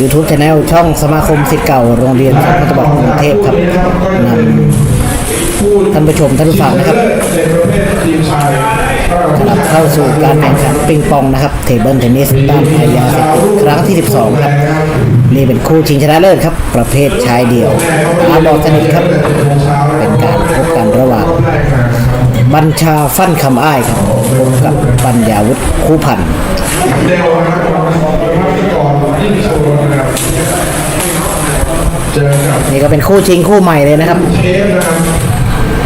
YouTube Channel ช่องสมาคมศิษย์เก่าโรงเรียนสัมพันธบัตรกรุงเทพครับนำท่านผู้ชมท่านผู้ฟังนะครับกลับเข้าสู่การแข่งขันปิงปองนะครับเทเบิลเทนนิสต้านภัยาเสพติดครั้งที่ 12 ครับ นี่เป็นคู่ชิงชนะเลิศครับ ประเภทชายเดี่ยวอาบอสนิทครับ เป็นการพบกันระหว่างบัญชาฟั่นคำอ้ายครับพบกับปัญญาวุฒิคู่พันธ์ นะครับภาพก่อนที่โชว์นะครับเจอกับนี่ก็เป็นคู่ชิงคู่ใหม่เลยนะครับเทปนะครับ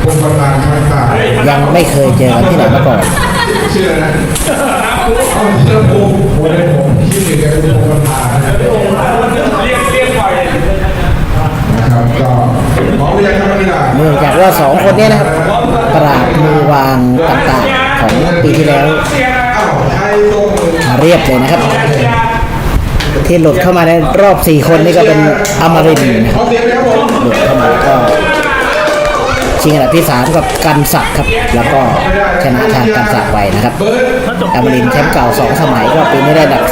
องค์ประธานทางตายังไม่เคยเจอกันที่ไหนมาก่อนเชื่อนะเอาเชื่อผมผมเลยผมคิดถึงแกเป็นองค์ประธานนะครับก็พร้อมหรือยังครับนักกีฬาเนื่องจากว่าสองคนเนี้นะครับปราบมือวางต่างๆของปีที่แล้วอ้าวไทยตรงมือมาเรียบเลยนะครับ ที่หลุดเข้ามาในรอบ4คนนี่ก็เป็นอมรินทร์นะครับขอเสียงนะครับผมหลุดเข้ามาก็ชิงอันดับที่3กับกันศักดิ์ครับ แล้วก็ชนะทางกันศักดิ์ไปนะครับเบิร์ดอมรินทร์แชมป์เก่า2สมัยก็ปีนี้ได้อันดับ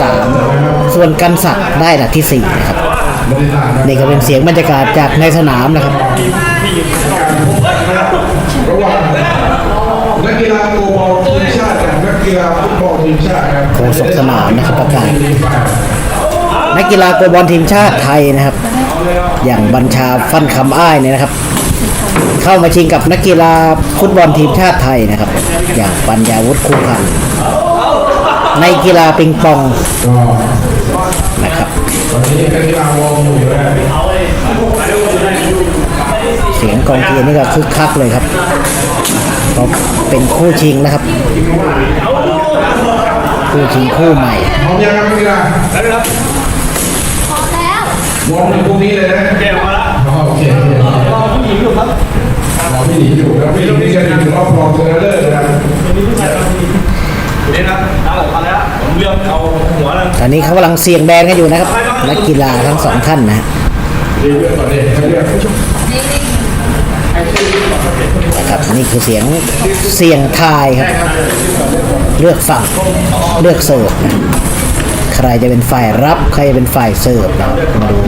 3ส่วนกันศักดิ์ได้อันดับทีสี่4นะครับบริษัทนะนี่ก็เป็นเสียงบรรยากาศจากในสนามนะครับระหว่างนักกีฬาตัวบอลทีมชาติกับนักกีฬาฟุตบอลทีมชาติครับโฆษกสนามนะครับประกาศ นักกีฬาโกบอลทีมชาติไทยนะครับ อย่างบัญชาฟันคำอ้ายเนี่ยนะครับ เข้ามาชิงกับนักกีฬาฟุตบอลทีมชาติไทยนะครับ อย่างปัญญาวุฒิคู่พันธ์ในกีฬาปิงปองนะครับเสียงกองเชียร์นี่ก็คึกคักเลยครับเพราเป็นคู่ชิงนะครับ คู่ชิงคู่ใหม่พร้อมยังครับนักกีฬาพร้อมแล้ว วอร์มถึงพรุ่งนี้เลยนะแก้มาละโอเคโอเครอผู้หญิงอยู่ครับรอผู้หญิงอยู่แล้วผู้หญิงนี่จะถึงรอบรองชนะเลิศนะครับนี่นะเอาออกมาแล้วผมเลือกเอาหัวแล้วตอนนี้เขากำลังเสี่ยงแดนกันอยู่นะครับนักกีฬาทั้งสองท่านนะฮะเรียกก่อนเลยเขาเรียกนะครับนี่คือเสียงเสียงทายครับ เลือกฝั่งเลือกเสิร์ฟนะใค รจะเป็นฝ่ายรับ ใครจะเป็นฝ่ายเสิร์ฟนะครับมาดู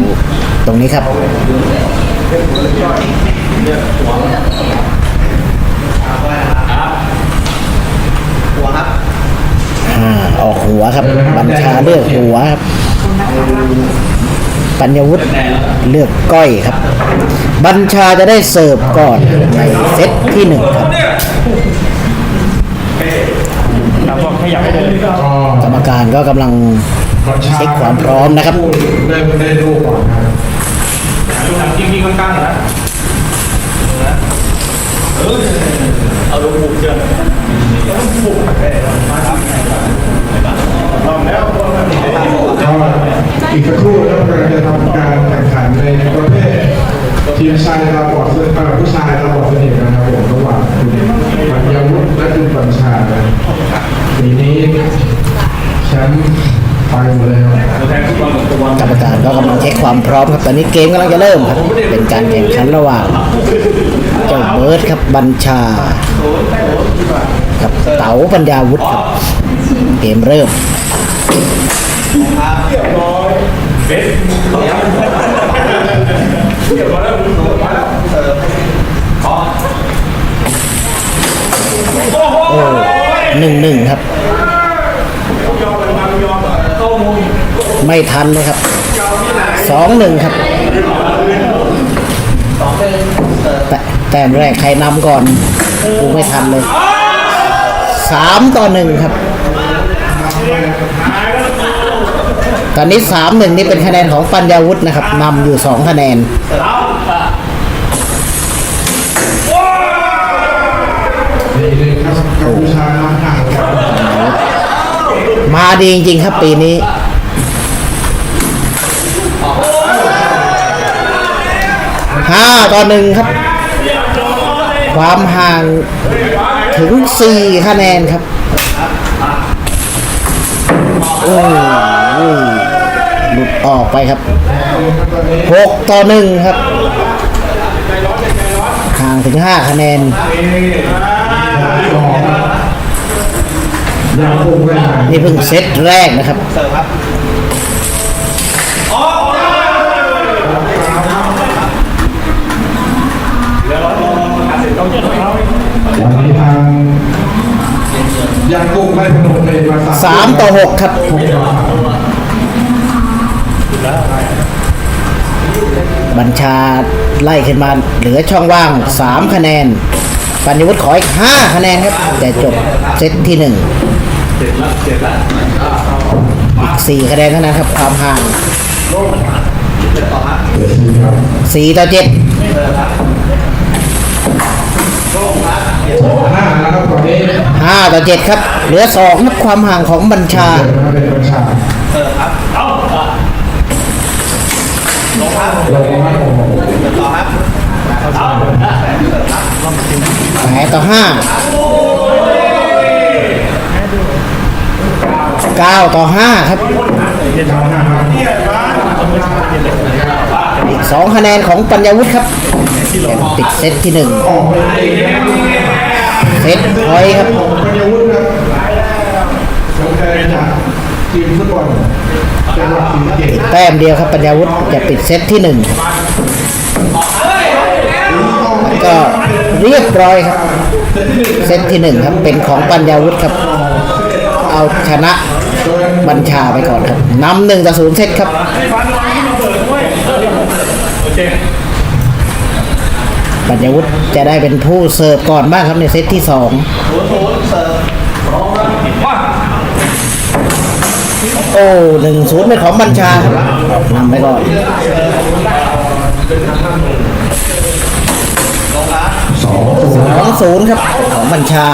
ตรงนี้ครับหัวครับอ่าออกหัวครับ บัญชาเลือกหัวครับ ปัญญวุฒิเลือกก้อยครับ บัญชาจะได้เสิร์ฟก่อนในเซตที่หนึ่งครับครับก็ขยับให้เดินก็กรรมการก็กำลังบัญชา เช็คความพร้อมนะครับเริ่มได้รูปก่อนนะดูหนังจริงๆกลางๆนะเออเอาลูกบุกเชิญบุกมาครับลองแล้วอีกสักครู่นะครับเราจะทำการแข่งขันในประเภททีมชายตาบอดเสื้อผู้ชายตาบอดสนิทนะครับผมระหว่างคุณปัญญาวุฒิและคุณบัญชานะปีนี้แชมป์ ไปหมดแลของตัวกรรมการก็กำลังเช็คความพร้อมครับตอนนี้เกมกำลังจะเริ่มครับ เป็นการแข่งขันระหว่างเจ้าเบิร์ดครับบัญชา กับเต๋าปัญญาวุฒิครับ เกมเริ่มโอ้หนึ่งหนึ่งครับ ไม่ทันเลยครับสองหนึ่งครับ แต่แต้มแรกใครนำก่อนกูไม่ทันเลยสามต่อหนึ่งครับ ตอนนี้สามหนึ่งนี่เป็นคะแนนของปัญญาวุฒินะครับนำอยู่สองคะแนนมานำห่างครับมาดีจริงๆครับปีนี้ ห้าต่อหนึ่งครับ ความห่างถึงสี่คะแนนครับโอ้หลุดออกไปครับหกต่อหนึ่งครับห่างถึงห้าคะแนนนี่เพิ่งเซตแรกนะครับ วันนี้ทางยางกุ้งได้พนมเลงมาสามต่อหกครับ บัญชาไล่ขึ้นมาเหลือช่องว่าง 3 คะแนน ปัญญวุฒิขออีก 5 คะแนนครับ แต่จบเซตที่1อีก 4 คะแนนเท่านั้นครับ ความห่าง4ต่อ7 ห้านะครับตอนนี้5ต่อ7ครับ เหลือ2ครับความห่างของบัญชาเป็นประชาเออครับเอาอะลงครับลงมาต่อครับเอาต่อ5 9ต่อ5ครับเก้าห้าครับอีก2คะแนนของปัญญาวุฒิครับติดเซตที่ออกไปเอง เซตพอยต์ครับของปัญญาวุฒิครับน้องแทนจากทีมฟุตบอลจังหวัดศรีสะเกษแต้มเดียวครับปัญญาวุฒิจะปิดเซตที่1แล้วก็เรียบร้อยครับ เซตที่1ครับเป็นของปัญญาวุฒิครับ เอาชนะบัญชาไปก่อนครับนำหนึ่งต่อศูนย์เซตครับโอเค ปัญญาวุฒิจะได้เป็นผู้เสิร์ฟก่อนบ้างครับในเซตที่2ศูนย์ศูนย์เสิร์ฟพร้อมครับมาโอ้หนึ่งศูนย์เป็นของบัญชาครับนำไปก่อนสองศูนย์ครับของบัญชา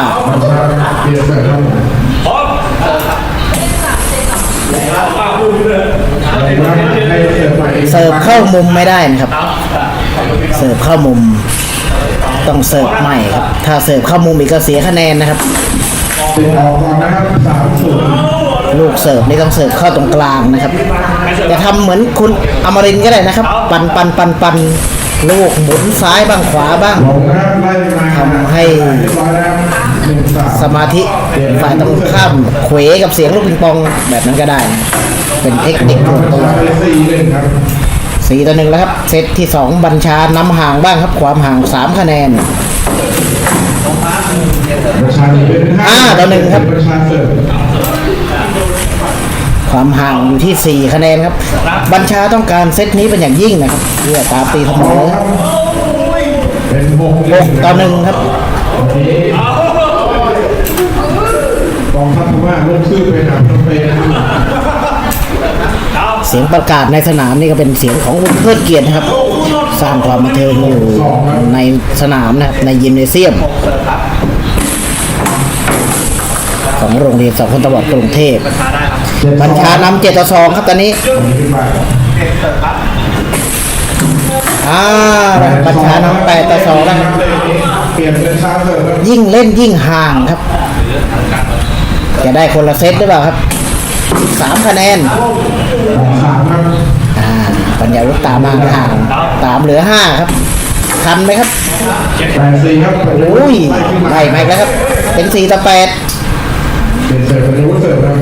เสิร์ฟเข้ามุมไม่ได้นะครับ เสิร์ฟเข้ามุม ต้องเสิร์ฟใหม่ครับ ถ้าเสิร์ฟเข้ามุมอีกก็เสียคะแนนนะครับติดออกก่อนนะครับสามศูนลูกเสิร์ฟนี่ต้องเสิร์ฟเข้าตรงกลางนะครับจะทำเหมือนคุณอมรินก็ได้นะครับ ปันปันปันปันลูกหมุนซ้ายบ้างขวาบ้างลงนะครับไล่มาทำให้สมาธิฝ่ายตรงข้ามเขวกับเสียงลูกปิงปองแบบนั้นก็ได้ เป็นเทคนิคส่วตัว สี่หนึ่งครับสี่ต่อหนึ่งแล้วครับ เซตที่สองบัญชานำห่างบ้างครับ ความห่างสามคะแนนประชานีเป็นห้าต่อหนึ่งครับ ประชาเสิร์ฟความห่างอยู่ที่ 4 คะแนนครับ บัญชาต้องการเซตนี้เป็นอย่างยิ่งนะครับเพื่อตามตีเสมอเป็นหก6ต่อหนึ่งครับวันนี้กองทัพพม่าลงชื่อไปหาพนมเปญนะครับ เสียงประกาศในสนามนี่ก็เป็นเสียงของคุณเพื่อเกียรตินะครับ สร้างความบันเทิงอยู่ในสนามนะครับในยิมเนเซียม ของโรงเรียนสองคนตะวันกรุงเทพมาได้ครับบัญชานำเจ็ดต่อสองครับตอนนี้ขึ้นไปเสิร์ฟครับอ่าบัญชานำแปดต่อสองแล้วครับยิ่งเล่นยิ่งห่างครับ จะได้คนละเซตหรือเปล่าครับ สามคะแนนสามครับอ่าปัญญาวุฒิตามมาห่างตามเหลือห้าครับทันไหมครับแปดสี่ครับโอ้ยไล่มาอีกแล้วครับ เป็นสี่ต่อแปดเปลี่ยนเสิร์ฟเป็นรู้เสิร์ฟครับ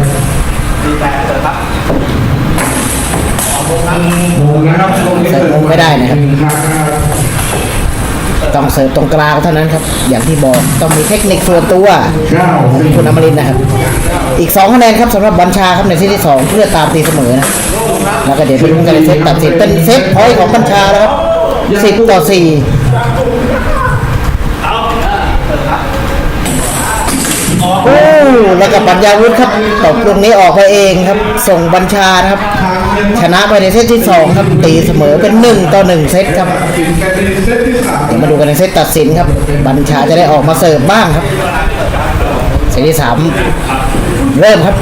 ดีแปดเสิร์ฟครับงงนะครับลงที่เสิร์ฟหนึ่งครั้งนะครับ ต้องเสิร์ฟตรงกลางเท่านั้นครับ อย่างที่บอกต้องมีเทคนิคส่วนตัวคุณอมรินนะครับ อีกสองคะแนนครับสำหรับบัญชาครับในเซตที่สองเพื่อตามตีเสมอนะแล้วก็เดี๋ยวไปลุ้นกันในเซตตัดสินเป็นเซตพอยต์ของบัญชาแล้วครับสิบต่อสี่โอ้แล้วก็ปัญญาวุฒิครับตบลูกนี้ออกไปเองครับ ส่งบัญชาครับ ชนะไปในเซตที่สองครับตีเสมอเป็นหนึ่งต่อหนึ่งเซตครับเดี๋ยวมาดูกันในเซตตัดสินครับ บัญชาจะได้ออกมาเสิร์ฟบ้างครับเซตที่สามเริ่มครับ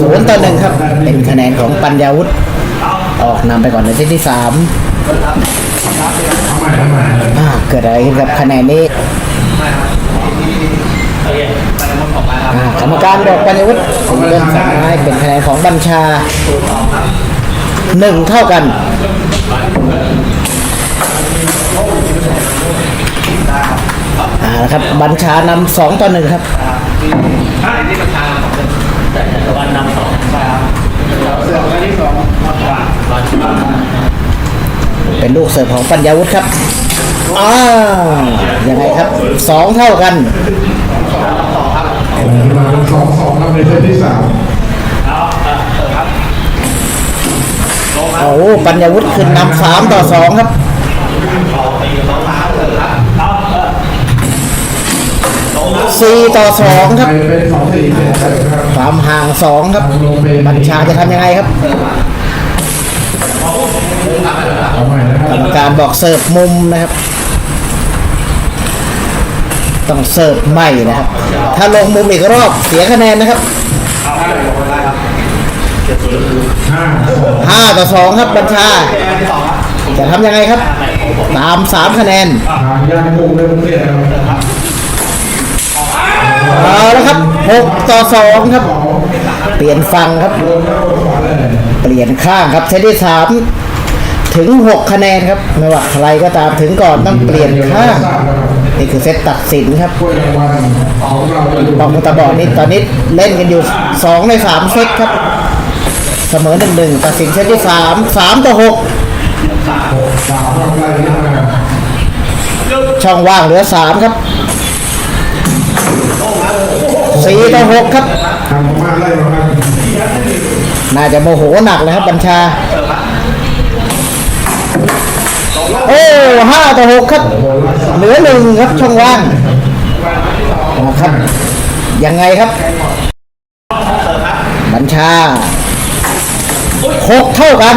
ศูนย์ต่อหนึ่งครับ เป็นคะแนนของปัญญาวุฒิออกนำไปก่อนในเซตที่สามมาใหม่อ่าเกิดอะไรขึ้นกับคะแนนนี้ โอเคไปมันออ กรรมการบอกปัญญวุฒิเกิลสามไม้เป็นคะแนนของบัญชาหนึ่งเท่ากันอ่าครับบัญชานำสองต่อหนึ่งครับวันนำสองใช่ครับเสิร์ฟครั้งที่สองเป็นลูกเสิร์ฟของปัญญาวุฒิครับอ้าวยังไงครับสองเท่ากัน มาเป็นสองสองครับในเซตที่สามโอ้โหปัญญาวุฒิขึ้นนำสามต่อสองครับสี่ต่อสองครับไปเป็นสองสี่เซตครับความห่างสองครับ บัญชาจะทำยังไงครับเอาใหม่นะคกรัรบรมการบอกเสิร์ฟมุมนะครับ ต้องเสิร์ฟใหม่นะครับ ถ้าลงมุมอีกรอบเสียคะแนนนะครับห้าต่อสองครับบัญชา จะทำยังไงครับ ตามสามคะแนนทางย่างกุ้งเริ่มเปลี่ยนแล้วเอาละครับหกต่อสองครับ เปลี่ยนฝั่งครับเลยเปลี่ยนข้างครับเซตที่สามถึงหกคะแนนครับไม่ว่าใครก็ตามถึงก่อนต้องเปลี่ยนข้าง นี่คือเซตตัดสินครับถ้วยรางวัลของเราจะอยู่ปองมุตะบอดนี่ตอนนี้เล่นกันอยู่สองในสามเซตครับ เสมอหนึ่งหนึ่งตัดสินเซตที่สามสามต่อหกสามรอบไล่ขึ้นมาช่องว่างเหลือสามครับสี่ต่อหกครับทางพม่าไล่มาครับน่าจะโมโหหนักเลยครับบัญชา โอ้ห้าต่อหกครับ เหลือหนึ่งครับช่องว่างครับ ยังไงครับ บัญชาหกเท่ากัน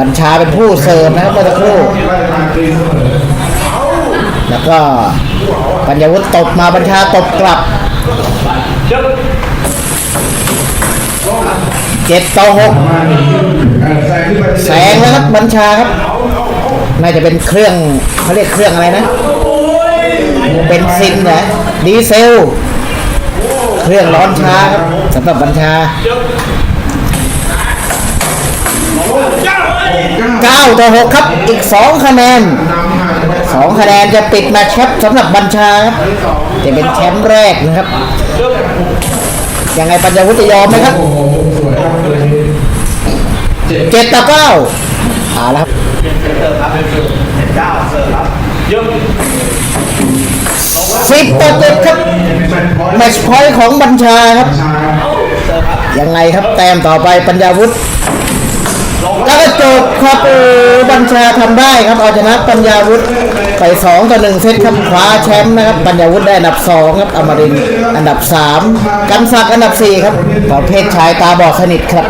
บัญชาเป็นผู้เสิร์ฟนะครับเมื่อสักครู่ไล่มาตีเสมอแล้วก็ปัญญาวุฒิตบมาบัญชาตบกลับเจ็ดต่อหกแซงนไปแสงแล้วครับบัญชาครับ น่าจะเป็นเครื่องเขาเรียกเครื่องอะไรนะเป็นซินเหรอดีเซล เครื่องร้อนช้าครับสำหรับบัญชาเก้าต่อหกครับอีกสองคะแนนสองคะแนนจะปิดแมตช์ครับสำหรับบัญชาครับจะเป็นแชมป์แรกนะครับยังไงปัญญาวุฒิยอมไหมครับเจ็ดเจ็ดต่อเก้าเอาละครับ เก้าเสิร์ฟครับยกสิบต่อเจ็ดครับแมตช์พอยต์แมตช์พอยของบัญชาครับ ยังไงครับแต้มต่อไปปัญญาวุฒิแล้วก็จบครับโอ้บัญชาทำได้ครับเอาชนะปัญญาวุฒิไปสองต่อหนึ่งเซตครับคว้าแชมป์นะครับปัญญาวุฒิได้อันดับสองครับอมรินอันดับสามกันศักอันดับสี่ครับประเภทชายตาบอดสนิทครับ